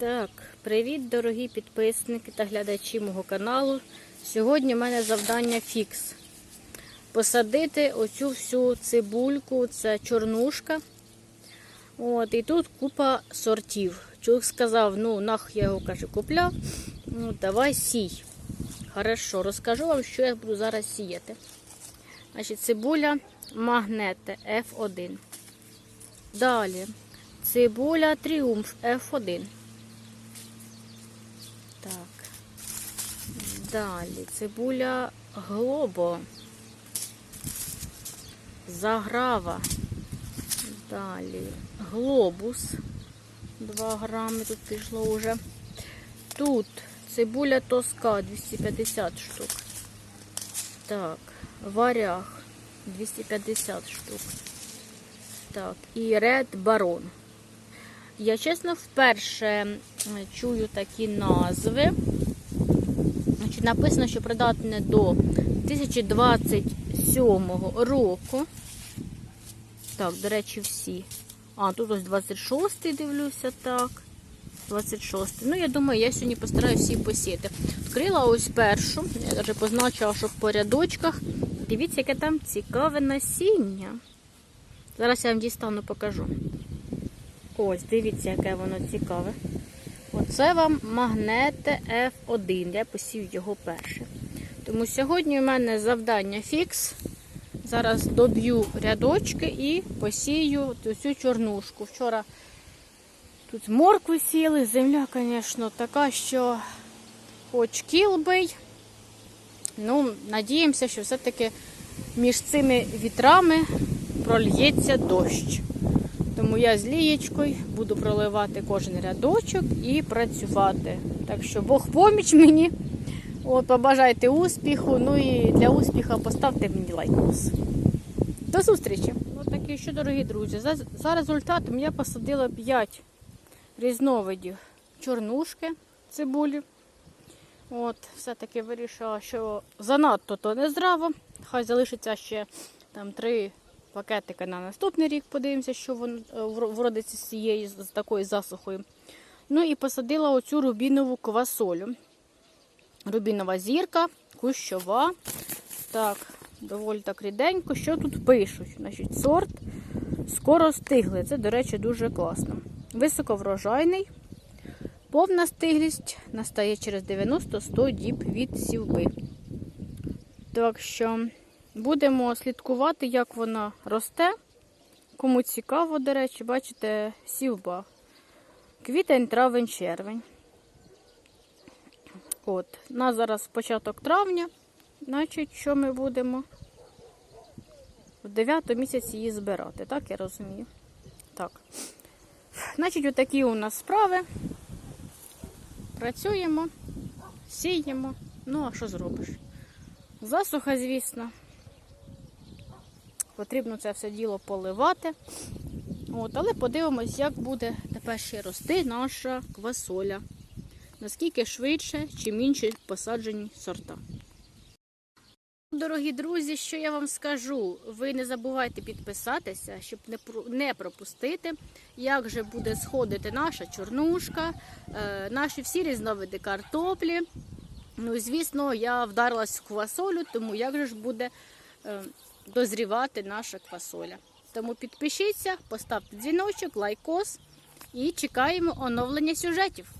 Так, привіт, дорогі підписники та глядачі мого каналу. Сьогодні в мене завдання фікс. Посадити оцю всю цибульку, це чорнушка. От, і тут купа сортів. Чоловік сказав, ну нах я його каже, купляв. Ну, давай сій. Хорошо, розкажу вам, що я буду зараз сіяти. Значить, цибуля магнете F1. Далі цибуля тріумф F1. Так. Далі цибуля глобо. Заграва. Далі глобус. 2 грами тут пішло вже. Тут цибуля тоска 250 штук. Так, варяг 250 штук. Так, і ред барон. Я чесно вперше чую такі назви. Значить, написано, що придатне до 2027 року. Так, до речі, всі. А, тут ось 26-й дивлюся, так. 26. Ну, я думаю, я сьогодні постараюся всі посіяти. Відкрила ось першу. Я навіть позначила, що по рядочках. Дивіться, яке там цікаве насіння. Зараз я вам дістану покажу. Ось, дивіться, яке воно цікаве. Оце вам магнете F1. Я посів його перше. Тому сьогодні у мене завдання фікс. Зараз доб'ю рядочки і посію цю чорнушку. Вчора тут моркви сіли, земля, звісно, така, що хоч кіл бий. Ну, надіємося, що все-таки між цими вітрами прольється дощ. Тому я з лієчкою буду проливати кожен рядочок і працювати. Так що Бог поміч мені. От, Побажайте успіху. Ну і для успіху поставте мені лайкос. До зустрічі! От такі що, дорогі друзі, за, за результатом я посадила 5 різновидів чорнушки цибулі. От, Все-таки вирішила, що занадто то не здраво. Хай залишиться ще там 3 пакетики на наступний рік, подивимося, що е, вродиться з цією з такою засухою. Ну і посадила оцю рубінову квасолю. Рубінова зірка, кущова. Так, доволі так ріденько. Що тут пишуть? Значить, Сорт скоро стигли. Це, до речі, дуже класно. Високоврожайний. Повна стиглість настає через 90-100 діб від сівби. Так що, будемо слідкувати, як вона росте. Кому цікаво, до речі, бачите, сівба. Квітень, травень, червень. От, у нас зараз початок травня. Значить, що ми будемо в 9 місяці її збирати, так я розумію. Так. Значить, отакі у нас справи. Працюємо, сіємо. Ну, а що зробиш? Засуха, звісно. Потрібно це все діло поливати. От, але подивимось, як буде тепер ще рости наша квасоля. Наскільки швидше, чим інші посаджені сорта. Дорогі друзі, що я вам скажу? Ви не забувайте підписатися, щоб не пропустити, як же буде сходити наша чорнушка, е, наші всі різновиди картоплі. Ну, звісно, я вдарилась в квасолю, тому як же ж буде е, дозрівати наша квасоля. Тому підпишіться, поставте дзвіночок, лайкос і чекаємо оновлення сюжетів.